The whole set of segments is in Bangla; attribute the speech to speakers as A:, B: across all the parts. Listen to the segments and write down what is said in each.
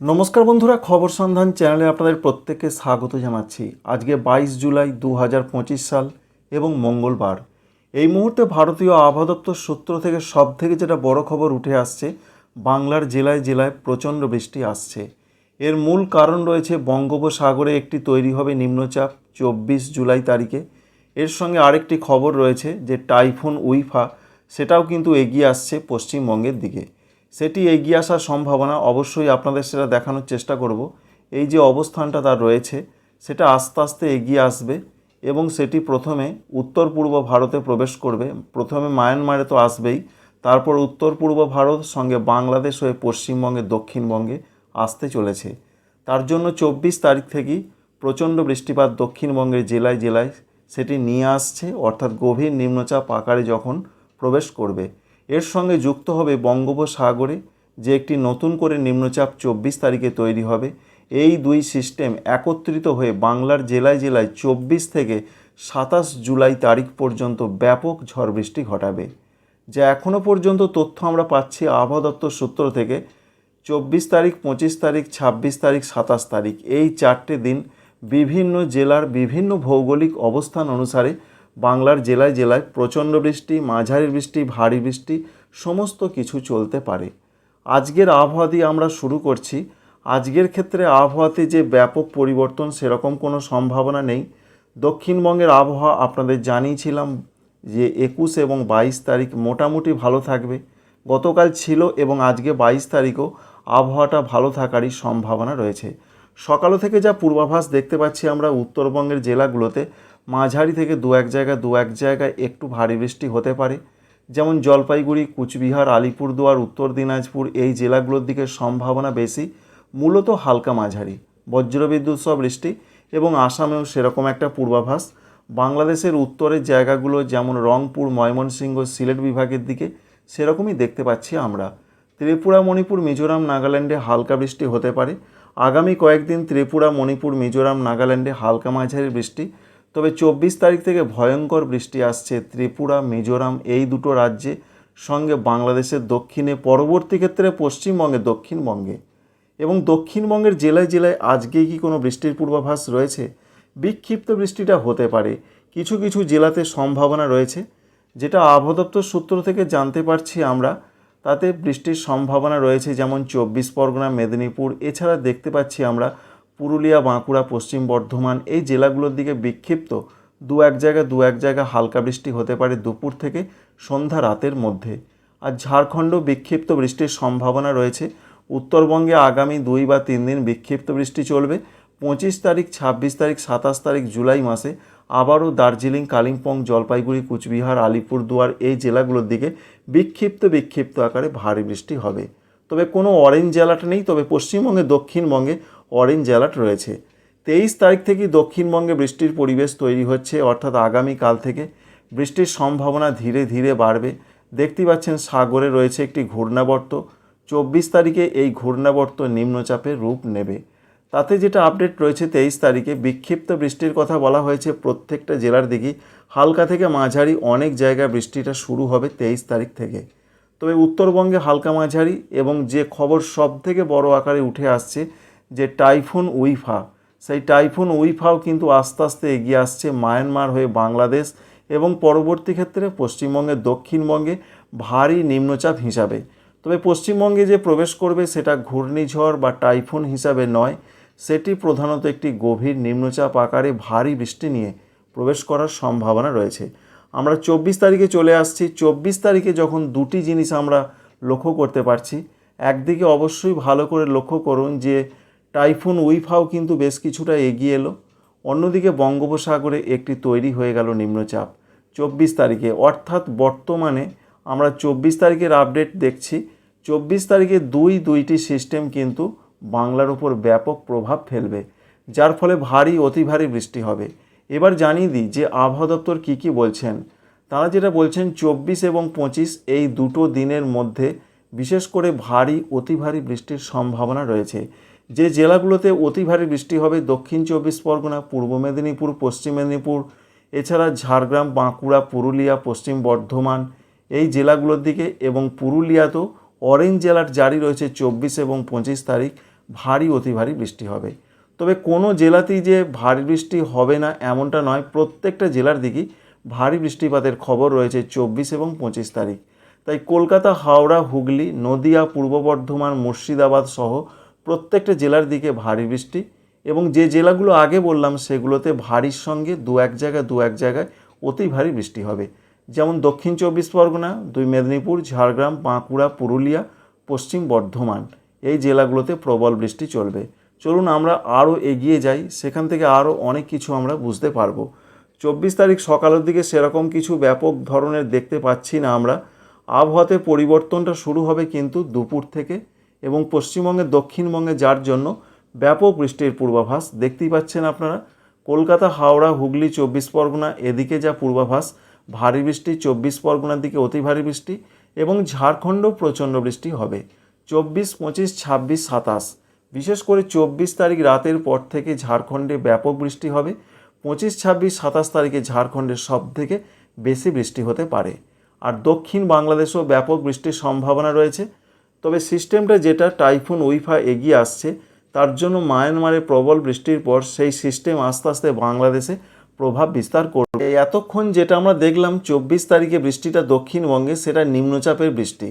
A: নমস্কার বন্ধুরা, খবর সন্ধান চ্যানেলে আপনাদের প্রত্যেককে স্বাগত জানাচ্ছি। আজকে বাইশ জুলাই দু হাজার পঁচিশ সাল এবং মঙ্গলবার। এই মুহূর্তে ভারতীয় আবহাওয়া দপ্তর সূত্র থেকে সব থেকে যেটা বড় খবর উঠে আসছে, বাংলার জেলায় জেলায় প্রচণ্ড বৃষ্টি আসছে। এর মূল কারণ রয়েছে বঙ্গোপসাগরে একটি তৈরি হবে নিম্নচাপ চব্বিশ জুলাই তারিখে। এর সঙ্গে আরেকটি খবর রয়েছে যে টাইফুন উইফা, সেটাও কিন্তু এগিয়ে আসছে পশ্চিমবঙ্গের দিকে। সেটি এগিয়ে আসার সম্ভাবনা অবশ্যই আপনাদের সেটা দেখানোর চেষ্টা করব। এই যে অবস্থানটা তার রয়েছে, সেটা আস্তে আস্তে এগিয়ে আসবে এবং সেটি প্রথমে উত্তর পূর্ব ভারতে প্রবেশ করবে। প্রথমে মায়ানমারে তো আসবেই, তারপর উত্তর পূর্ব ভারত, সঙ্গে বাংলাদেশ হয়ে পশ্চিমবঙ্গে, দক্ষিণবঙ্গে আসতে চলেছে। তার জন্য চব্বিশ তারিখ থেকেই প্রচণ্ড বৃষ্টিপাত দক্ষিণবঙ্গের জেলায় জেলায় সেটি নিয়ে আসছে, অর্থাৎ গভীর নিম্নচাপ আকারে যখন প্রবেশ করবে। এর সঙ্গে যুক্ত হবে বঙ্গোপসাগরে, যে একটি নতুন করে নিম্নচাপ চব্বিশ তারিখে তৈরি হবে। এই দুই সিস্টেম একত্রিত হয়ে বাংলার জেলায় জেলায় চব্বিশ থেকে সাতাশ জুলাই তারিখ পর্যন্ত ব্যাপক ঝড় বৃষ্টি ঘটাবে। যা এখনও পর্যন্ত তথ্য আমরা পাচ্ছি আবহাওয়া দপ্তর সূত্র থেকে, চব্বিশ তারিখ, পঁচিশ তারিখ, ছাব্বিশ তারিখ, সাতাশ তারিখ। এই চারটে দিন বিভিন্ন জেলার বিভিন্ন ভৌগোলিক অবস্থান অনুসারে বাংলার জেলায় জেলায় প্রচণ্ড বৃষ্টি, মাঝারি বৃষ্টি, ভারী বৃষ্টি, সমস্ত কিছু চলতে পারে। আজকের আবহাওয়া দিয়ে আমরা শুরু করছি। আজকের ক্ষেত্রে আবহাওয়াতে যে ব্যাপক পরিবর্তন সেরকম কোনো সম্ভাবনা নেই। দক্ষিণবঙ্গের আবহাওয়া আপনাদের জানিয়েছিলাম যে একুশ এবং বাইশ তারিখ মোটামুটি ভালো থাকবে। গতকাল ছিল এবং আজকে বাইশ তারিখও আবহাওয়াটা ভালো থাকারই সম্ভাবনা রয়েছে। সকাল থেকে যা পূর্বাভাস দেখতে পাচ্ছি আমরা উত্তরবঙ্গের জেলাগুলোতে মাঝারি থেকে দু এক জায়গায়, দু এক জায়গায় একটু ভারী বৃষ্টি হতে পারে। যেমন জলপাইগুড়ি, কুচবিহার, আলিপুরদুয়ার, উত্তর দিনাজপুর, এই জেলাগুলোর দিকে সম্ভাবনা বেশি। মূলত হালকা মাঝারি। বজ্রবিদ্যুৎ সহ বৃষ্টি এবং আসামেও সেরকম একটা পূর্বাভাস। বাংলাদেশের উত্তরের জায়গাগুলো যেমন রংপুর, ময়মনসিংহ, সিলেট বিভাগের দিকে সেরকমই দেখতে পাচ্ছি আমরা। ত্রিপুরা, মণিপুর, মিজোরাম, নাগাল্যান্ডে হালকা বৃষ্টি হতে পারে। আগামী কয়েকদিন ত্রিপুরা, মণিপুর, মিজোরাম, নাগাল্যান্ডে হালকা মাঝারি বৃষ্টি। তবে চব্বিশ তারিখ থেকে ভয়ঙ্কর বৃষ্টি আসছে। ত্রিপুরা, মিজোরাম এই দুটো রাজ্যে সঙ্গে বাংলাদেশের দক্ষিণে, পরবর্তী ক্ষেত্রে পশ্চিমবঙ্গে দক্ষিণবঙ্গে। এবং দক্ষিণবঙ্গের জেলায় জেলায় আজকে কি কোনো বৃষ্টির পূর্বাভাস রয়েছে? বিক্ষিপ্ত বৃষ্টিটা হতে পারে। কিছু কিছু জেলাতে সম্ভাবনা রয়েছে। যেটা আবহাওয়া দপ্তর সূত্র থেকে জানতে পারছি আমরা, তাতে বৃষ্টির সম্ভাবনা রয়েছে যেমন চব্বিশ পরগনা, মেদিনীপুর। এছাড়া দেখতে পাচ্ছি আমরা পুরুলিয়া, বাঁকুড়া, পশ্চিম বর্ধমান এই জেলাগুলোর দিকে বিক্ষিপ্ত দু এক জায়গায় দু এক জায়গায় হালকা বৃষ্টি হতে পারে দুপুর থেকে সন্ধ্যা রাতের মধ্যে। আর ঝাড়খণ্ড বিক্ষিপ্ত বৃষ্টির সম্ভাবনা রয়েছে। উত্তরবঙ্গে আগামী দুই বা তিন দিন বিক্ষিপ্ত বৃষ্টি চলবে। পঁচিশ তারিখ, ছাব্বিশ তারিখ, সাতাশ তারিখ জুলাই মাসে আবারও দার্জিলিং, কালিম্পং, জলপাইগুড়ি, কুচবিহার, আলিপুরদুয়ার এই জেলাগুলোর দিকে বিক্ষিপ্ত বিক্ষিপ্ত আকারে ভারী বৃষ্টি হবে। তবে কোনো অরেঞ্জ অ্যালার্ট নেই, তবে পশ্চিমবঙ্গে, দক্ষিণবঙ্গে অরেঞ্জ অ্যালার্ট রয়েছে। তেইশ তারিখ থেকে দক্ষিণবঙ্গে বৃষ্টির পরিবেশ তৈরি হচ্ছে, অর্থাৎ আগামীকাল থেকে বৃষ্টির সম্ভাবনা ধীরে ধীরে বাড়বে। দেখতে পাচ্ছেন সাগরে রয়েছে একটি ঘূর্ণাবর্ত। চব্বিশ তারিখে এই ঘূর্ণাবর্ত নিম্নচাপের রূপ নেবে। তাতে যেটা আপডেট রয়েছে তেইশ তারিখে, বিক্ষিপ্ত বৃষ্টির কথা বলা হয়েছে প্রত্যেকটা জেলার দিকেই হালকা থেকে মাঝারি অনেক জায়গায় বৃষ্টিটা শুরু হবে তেইশ তারিখ থেকে। তবে উত্তরবঙ্গে হালকা মাঝারি এবং যে খবর সব থেকে বড় আকারে উঠে আসছে যে টাইফুন উইফা, সেই টাইফুন উইফাও কিন্তু আস্তে আস্তে এগিয়ে আসছে মায়ানমার হয়ে বাংলাদেশ এবং পরবর্তী ক্ষেত্রে পশ্চিমবঙ্গের দক্ষিণবঙ্গে ভারী নিম্নচাপ হিসাবে। তবে পশ্চিমবঙ্গে যে প্রবেশ করবে সেটা ঘূর্ণিঝড় বা টাইফুন হিসাবে নয়, সেটি প্রধানত একটি গভীর নিম্নচাপ আকারে ভারী বৃষ্টি নিয়ে প্রবেশ করার সম্ভাবনা রয়েছে। আমরা চব্বিশ তারিখে চলে আসছি। চব্বিশ তারিখে যখন দুটি জিনিস আমরা লক্ষ্য করতে পারছি, একদিকে অবশ্যই ভালো করে লক্ষ্য করুন যে টাইফুন উইফাও কিন্তু বেশ কিছুটা এগিয়ে এলো। অন্যদিকে বঙ্গোপসাগরে একটি তৈরি হয়ে গেল নিম্নচাপ। চব্বিশ তারিখে, অর্থাৎ বর্তমানে আমরা চব্বিশ তারিখের আপডেট দেখছি। চব্বিশ তারিখে দুই দুইটি সিস্টেম কিন্তু বাংলার উপর ব্যাপক প্রভাব ফেলবে, যার ফলে ভারী, অতি ভারী বৃষ্টি হবে। এবার জানিয়ে দিই যে আবহাওয়া দপ্তর কী কী বলছেন। তারা যেটা বলছেন, চব্বিশ এবং পঁচিশ এই দুটো দিনের মধ্যে বিশেষ করে ভারী, অতি ভারী বৃষ্টির সম্ভাবনা রয়েছে। যে জেলাগুলোতে অতি ভারী বৃষ্টি হবে, দক্ষিণ চব্বিশ পরগনা, পূর্ব মেদিনীপুর, পশ্চিম মেদিনীপুর, এছাড়া ঝাড়গ্রাম, বাঁকুড়া, পুরুলিয়া, পশ্চিম বর্ধমান এই জেলাগুলোর দিকে এবং পুরুলিয়াতেও অরেঞ্জ জেলার জারি রয়েছে চব্বিশ এবং পঁচিশ তারিখ, ভারী অতি ভারী বৃষ্টি হবে। তবে কোনো জেলাতেই যে ভারী বৃষ্টি হবে না এমনটা নয়, প্রত্যেকটা জেলার দিকেই ভারী বৃষ্টিপাতের খবর রয়েছে চব্বিশ এবং পঁচিশ তারিখ। তাই কলকাতা, হাওড়া, হুগলি, নদিয়া, পূর্ব বর্ধমান, মুর্শিদাবাদ সহ প্রত্যেকটা জেলার দিকে ভারী বৃষ্টি এবং যে জেলাগুলো আগে বললাম সেগুলোতে ভারীর সঙ্গে দু এক জায়গায় দু এক জায়গায় অতি ভারী বৃষ্টি হবে। যেমন দক্ষিণ চব্বিশ পরগনা, দুই মেদিনীপুর, ঝাড়গ্রাম, বাঁকুড়া, পুরুলিয়া, পশ্চিম বর্ধমান এই জেলাগুলোতে প্রবল বৃষ্টি চলবে। চলুন আমরা আরও এগিয়ে যাই, সেখান থেকে আরও অনেক কিছু আমরা বুঝতে পারব। চব্বিশ তারিখ সকালের দিকে সেরকম কিছু ব্যাপক ধরনের দেখতে পাচ্ছি না আমরা। আবহাওয়াতে পরিবর্তনটা শুরু হবে কিন্তু দুপুর থেকে। এবং পশ্চিমবঙ্গের দক্ষিণবঙ্গে যার জন্য ব্যাপক বৃষ্টির পূর্বাভাস দেখতেই পাচ্ছেন আপনারা। কলকাতা, হাওড়া, হুগলি, চব্বিশ পরগনা, এদিকে যা পূর্বাভাস, ভারী বৃষ্টি, চব্বিশ পরগনার দিকে অতি ভারী বৃষ্টি এবং ঝাড়খণ্ডও প্রচণ্ড বৃষ্টি হবে। চব্বিশ, পঁচিশ, ছাব্বিশ, সাতাশ, বিশেষ করে চব্বিশ তারিখ রাতের পর থেকে ঝাড়খণ্ডে ব্যাপক বৃষ্টি হবে। পঁচিশ, ছাব্বিশ, সাতাশ তারিখে ঝাড়খণ্ডের সব থেকে বেশি বৃষ্টি হতে পারে। আর দক্ষিণ বাংলাদেশেও ব্যাপক বৃষ্টির সম্ভাবনা রয়েছে। তবে সিস্টেমটা যেটা টাইফুন, উইফা এগিয়ে আসছে, তার জন্য মায়ানমারে প্রবল বৃষ্টির পর সেই সিস্টেম আস্তে আস্তে বাংলাদেশে প্রভাব বিস্তার করবে। এতক্ষণ যেটা আমরা দেখলাম, চব্বিশ তারিখে বৃষ্টিটা দক্ষিণবঙ্গে, সেটা নিম্নচাপের বৃষ্টি।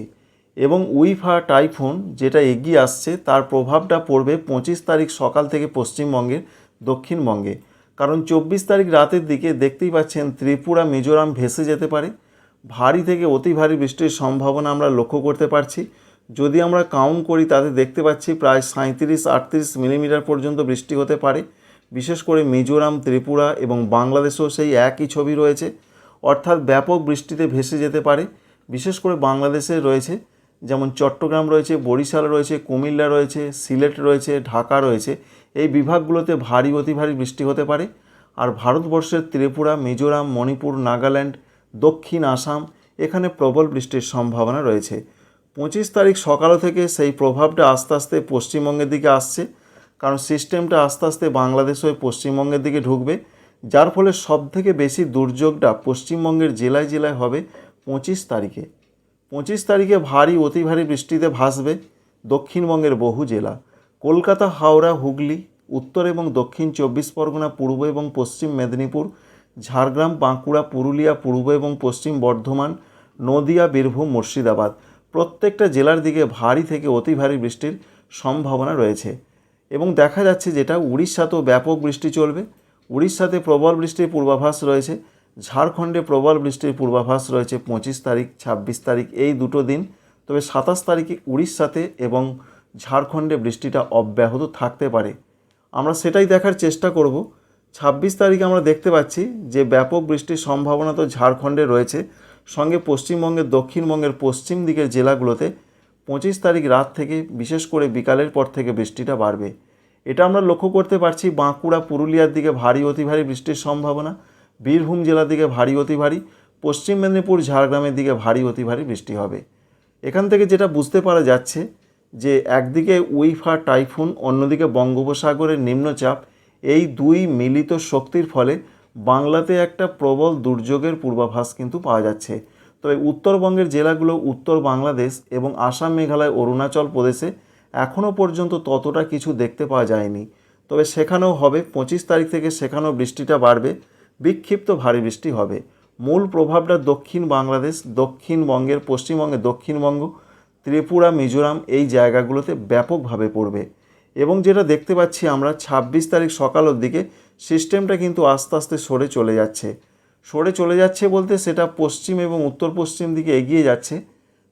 A: এবং উইফা, টাইফুন যেটা এগিয়ে আসছে, তার প্রভাবটা পড়বে পঁচিশ তারিখ সকাল থেকে পশ্চিমবঙ্গের দক্ষিণবঙ্গে। কারণ চব্বিশ তারিখ রাতের দিকে দেখতেই পাচ্ছেন, ত্রিপুরা, মিজোরাম ভেসে যেতে পারে। ভারী থেকে অতি ভারী বৃষ্টির সম্ভাবনা আমরা লক্ষ্য করতে পারছি। যদি আমরা কাউন্ট করি, তাতে দেখতে পাচ্ছি প্রায় সাঁত্রিশ আটত্রিশ মিলিমিটার পর্যন্ত বৃষ্টি হতে পারে। বিশেষ করে মিজোরাম, ত্রিপুরা এবং বাংলাদেশেও সেই একই ছবি রয়েছে। অর্থাৎ ব্যাপক বৃষ্টিতে ভেসে যেতে পারে। বিশেষ করে বাংলাদেশে রয়েছে, যেমন চট্টগ্রাম রয়েছে, বরিশাল রয়েছে, কুমিল্লা রয়েছে, সিলেট রয়েছে, ঢাকা রয়েছে। এই বিভাগগুলোতে ভারী, অতি ভারী বৃষ্টি হতে পারে। আর ভারতবর্ষের ত্রিপুরা, মিজোরাম, মণিপুর, নাগাল্যান্ড, দক্ষিণ আসাম, এখানে প্রবল বৃষ্টির সম্ভাবনা রয়েছে। পঁচিশ তারিখ সকাল থেকে সেই প্রভাবটা আস্তে আস্তে পশ্চিমবঙ্গের দিকে আসছে, কারণ সিস্টেমটা আস্তে আস্তে বাংলাদেশ হয়ে পশ্চিমবঙ্গের দিকে ঢুকবে, যার ফলে সব থেকে বেশি দুর্যোগটা পশ্চিমবঙ্গের জেলায় জেলায় হবে পঁচিশ তারিখে। পঁচিশ তারিখে ভারী, অতি ভারী বৃষ্টিতে ভাসবে দক্ষিণবঙ্গের বহু জেলা। কলকাতা, হাওড়া, হুগলি, উত্তর এবং দক্ষিণ চব্বিশ পরগনা, পূর্ব এবং পশ্চিম মেদিনীপুর, ঝাড়গ্রাম, বাঁকুড়া, পুরুলিয়া, পূর্ব এবং পশ্চিম বর্ধমান, নদিয়া, বীরভূম, মুর্শিদাবাদ। প্রত্যেকটা জেলার দিকে ভারী থেকে অতি ভারী বৃষ্টির সম্ভাবনা রয়েছে এবং দেখা যাচ্ছে যেটা উড়িষ্যাতেও ব্যাপক বৃষ্টি চলবে। উড়িষ্যাতে প্রবল বৃষ্টির পূর্বাভাস রয়েছে, ঝাড়খণ্ডে প্রবল বৃষ্টির পূর্বাভাস রয়েছে পঁচিশ তারিখ, ছাব্বিশ তারিখ এই দুটো দিন। তবে সাতাশ তারিখে উড়িষ্যাতে এবং ঝাড়খণ্ডে বৃষ্টিটা অব্যাহত থাকতে পারে। আমরা সেটাই দেখার চেষ্টা করব। ছাব্বিশ তারিখে আমরা দেখতে পাচ্ছি যে ব্যাপক বৃষ্টির সম্ভাবনা তো ঝাড়খণ্ডে রয়েছে। সঙ্গে পশ্চিমবঙ্গের, দক্ষিণবঙ্গের পশ্চিম দিকের জেলাগুলোতে পঁচিশ তারিখ রাত থেকে বিশেষ করে বিকালের পর থেকে বৃষ্টিটা বাড়বে। এটা আমরা লক্ষ্য করতে পারছি বাঁকুড়া, পুরুলিয়ার দিকে ভারী, অতি ভারী বৃষ্টির সম্ভাবনা। বীরভূম জেলার দিকে ভারী, অতি ভারী। পশ্চিম মেদিনীপুর, ঝাড়গ্রামের দিকে ভারী, অতি ভারী বৃষ্টি হবে। এখান থেকে যেটা বুঝতে পারা যাচ্ছে যে একদিকে উইফা, টাইফুন, অন্যদিকে বঙ্গোপসাগরের নিম্নচাপ, এই দুই মিলিত শক্তির ফলে বাংলাতে একটা প্রবল দুর্যোগের পূর্বাভাস কিন্তু পাওয়া যাচ্ছে। তবে উত্তরবঙ্গের জেলাগুলো উত্তর বাংলাদেশ এবং আসাম, মেঘালয়, অরুণাচল প্রদেশে এখনও পর্যন্ত ততটা কিছু দেখতে পাওয়া যায়নি। তবে সেখানেও হবে, পঁচিশ তারিখ থেকে সেখানেও বৃষ্টিটা বাড়বে, বিক্ষিপ্ত ভারী বৃষ্টি হবে। মূল প্রভাবটা দক্ষিণ বাংলাদেশ, দক্ষিণবঙ্গের পশ্চিমবঙ্গে দক্ষিণবঙ্গ, ত্রিপুরা, মিজোরাম এই জায়গাগুলোতে ব্যাপকভাবে পড়বে। এবং যেটা দেখতে পাচ্ছি আমরা, ছাব্বিশ তারিখ সকালের দিকে সিস্টেমটা কিন্তু আস্তে আস্তে সরে চলে যাচ্ছে। সরে চলে যাচ্ছে বলতে সেটা পশ্চিম এবং উত্তর পশ্চিম দিকে এগিয়ে যাচ্ছে।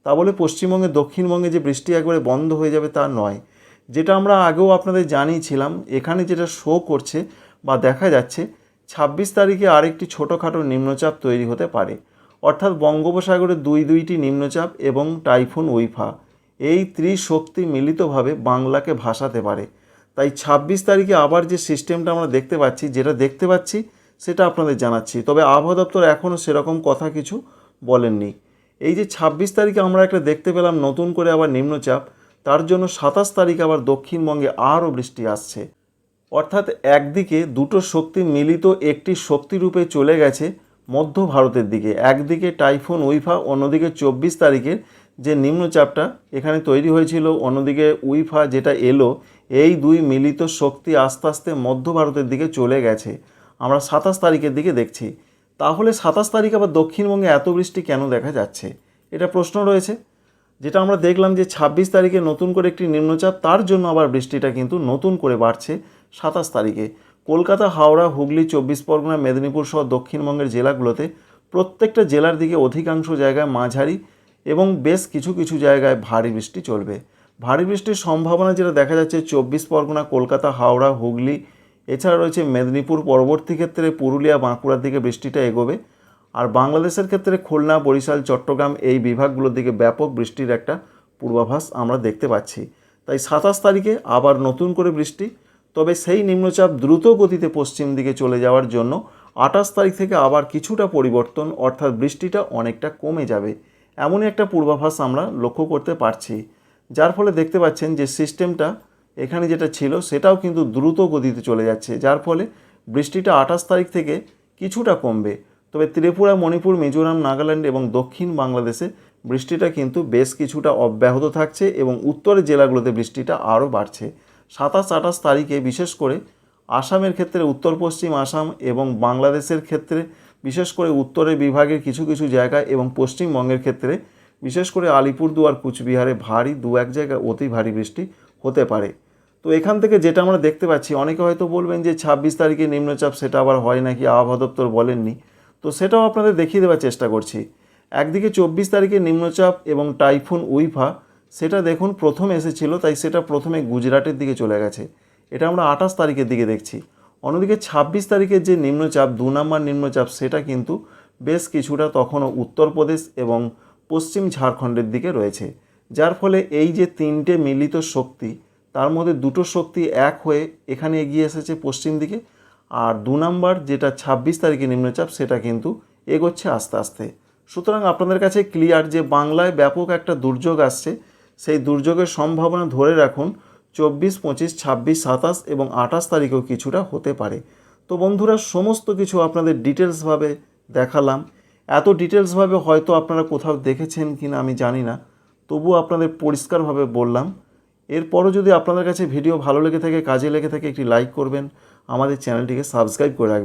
A: তা বলে পশ্চিমবঙ্গে, দক্ষিণবঙ্গে যে বৃষ্টি একবারে বন্ধ হয়ে যাবে তা নয়। যেটা আমরা আগেও আপনাদের জানিয়েছিলাম, এখানে যেটা শো করছে বা দেখা যাচ্ছে, ছাব্বিশ তারিখে আরেকটি ছোটোখাটো নিম্নচাপ তৈরি হতে পারে। অর্থাৎ বঙ্গোপসাগরে দুই দুইটি নিম্নচাপ এবং টাইফুন উইফা এই ত্রিশক্তি মিলিতভাবে বাংলাকে ভাসাতে পারে। তাই ছাব্বিশ তারিখে আবার যে সিস্টেমটা আমরা দেখতে পাচ্ছি, যেটা দেখতে পাচ্ছি, সেটা আপনাদের জানাচ্ছি। তবে আবহাওয়া দপ্তর এখনও সেরকম কথা কিছু বলেননি। এই যে ছাব্বিশ তারিখে আমরা একটা দেখতে পেলাম নতুন করে আবার নিম্নচাপ, তার জন্য সাতাশ তারিখ আবার দক্ষিণবঙ্গে আরও বৃষ্টি আসছে। অর্থাৎ একদিকে দুটো শক্তি মিলিত একটি শক্তিরূপে চলে গেছে মধ্য ভারতের দিকে। একদিকে টাইফুন, উইফা, অন্যদিকে চব্বিশ তারিখের যে নিম্নচাপটা এখানে তৈরি হয়েছিল, অন্যদিকে উইফা যেটা এলো, এই দুই মিলিত শক্তি আস্তে আস্তে মধ্য ভারতের দিকে চলে গেছে। আমরা সাতাশ তারিখের দিকে দেখছি। তাহলে সাতাশ তারিখ আবার দক্ষিণবঙ্গে এত বৃষ্টি কেন দেখা যাচ্ছে? এটা প্রশ্ন রয়েছে। যেটা আমরা দেখলাম যে ছাব্বিশ তারিখে নতুন করে একটি নিম্নচাপ, তার জন্য আবার বৃষ্টিটা কিন্তু নতুন করে বাড়ছে সাতাশ তারিখে। কলকাতা, হাওড়া, হুগলি, চব্বিশ পরগনা, মেদিনীপুর সহ দক্ষিণবঙ্গের জেলাগুলোতে প্রত্যেকটা জেলার দিকে অধিকাংশ জায়গায় মাঝারি এবং বেশ কিছু কিছু জায়গায় ভারী বৃষ্টি চলবে। ভারী বৃষ্টির সম্ভাবনা যেটা দেখা যাচ্ছে, চব্বিশ পরগনা, কলকাতা, হাওড়া, হুগলি, এছাড়া রয়েছে মেদিনীপুর, পরবর্তী ক্ষেত্রে পুরুলিয়া, বাঁকুড়ার দিকে বৃষ্টিটা এগোবে। আর বাংলাদেশের ক্ষেত্রে খুলনা, বরিশাল, চট্টগ্রাম এই বিভাগগুলোর দিকে ব্যাপক বৃষ্টির একটা পূর্বাভাস আমরা দেখতে পাচ্ছি। তাই সাতাশ তারিখে আবার নতুন করে বৃষ্টি, তবে সেই নিম্নচাপ দ্রুত গতিতে পশ্চিম দিকে চলে যাওয়ার জন্য আঠাশ তারিখ থেকে আবার কিছুটা পরিবর্তন, অর্থাৎ বৃষ্টিটা অনেকটা কমে যাবে। এমনই একটা পূর্বাভাস আমরা লক্ষ্য করতে পারছি, যার ফলে দেখতে পাচ্ছেন যে সিস্টেমটা এখানে যেটা ছিল সেটাও কিন্তু দ্রুত গতিতে চলে যাচ্ছে, যার ফলে বৃষ্টিটা আঠাশ তারিখ থেকে কিছুটা কমবে। তবে ত্রিপুরা, মণিপুর, মিজোরাম, নাগাল্যান্ড এবং দক্ষিণ বাংলাদেশে বৃষ্টিটা কিন্তু বেশ কিছুটা অব্যাহত থাকছে এবং উত্তরের জেলাগুলোতে বৃষ্টিটা আরও বাড়ছে। সাতাশ আঠাশ তারিখে বিশেষ করে আসামের ক্ষেত্রে, উত্তর পশ্চিম আসাম এবং বাংলাদেশের ক্ষেত্রে বিশেষ করে উত্তরের বিভাগের কিছু কিছু জায়গায় এবং পশ্চিমবঙ্গের ক্ষেত্রে, বিশেষ করে আলিপুরদুয়ার কুচবিহারে ভারী দু এক জায়গায় অতি ভারী বৃষ্টি হতে পারে। তো এখান থেকে যেটা আমরা দেখতে পাচ্ছি, অনেকে হয়তো বলবেন যে ছাব্বিশ তারিখে নিম্নচাপ, সেটা আবার হয় নাকি? আবহাওয়া দপ্তর বলেননি। তো সেটাও আপনাদের দেখিয়ে দেওয়ার চেষ্টা করছি। একদিকে চব্বিশ তারিখে নিম্নচাপ এবং টাইফুন উইফা, সেটা দেখুন প্রথম এসেছিল, তাই সেটা প্রথমে গুজরাটের দিকে চলে গেছে। এটা আমরা আঠাশ তারিখের দিকে দেখছি। অন্যদিকে ছাব্বিশ তারিখের যে নিম্নচাপ, দু নম্বর নিম্নচাপ, সেটা কিন্তু বেশ কিছুটা তখনও উত্তরপ্রদেশ এবং পশ্চিম ঝাড়খণ্ডের দিকে রয়েছে। যার ফলে এই যে তিনটে মিলিত শক্তি, তার মধ্যে দুটো শক্তি এক হয়ে এখানে এগিয়ে এসেছে পশ্চিম দিকে, আর দু নম্বর যেটা ছাব্বিশ তারিখে নিম্নচাপ, সেটা কিন্তু এগোচ্ছে আস্তে আস্তে। সুতরাং আপনাদের কাছে ক্লিয়ার যে বাংলায় ব্যাপক একটা দুর্যোগ আসছে, সেই দুর্যোগের সম্ভাবনা ধরে রাখুন। চব্বিশ, পঁচিশ, ছাব্বিশ, সাতাশ এবং আঠাশ তারিখেও কিছুটা হতে পারে। তো বন্ধুরা, সমস্ত কিছু আপনাদের ডিটেলসভাবে দেখালাম। এত ডিটেলসভাবে হয়তো আপনারা কোথাও দেখেছেন কি না আমি জানি না তবুও আপনাদের পরিষ্কারভাবে বললাম। এরপরও যদি আপনাদের কাছে ভিডিও ভালো লেগে থাকে, কাজে লেগে থাকে, একটি লাইক করবেন। আমাদের চ্যানেলটিকে সাবস্ক্রাইব করে রাখবেন।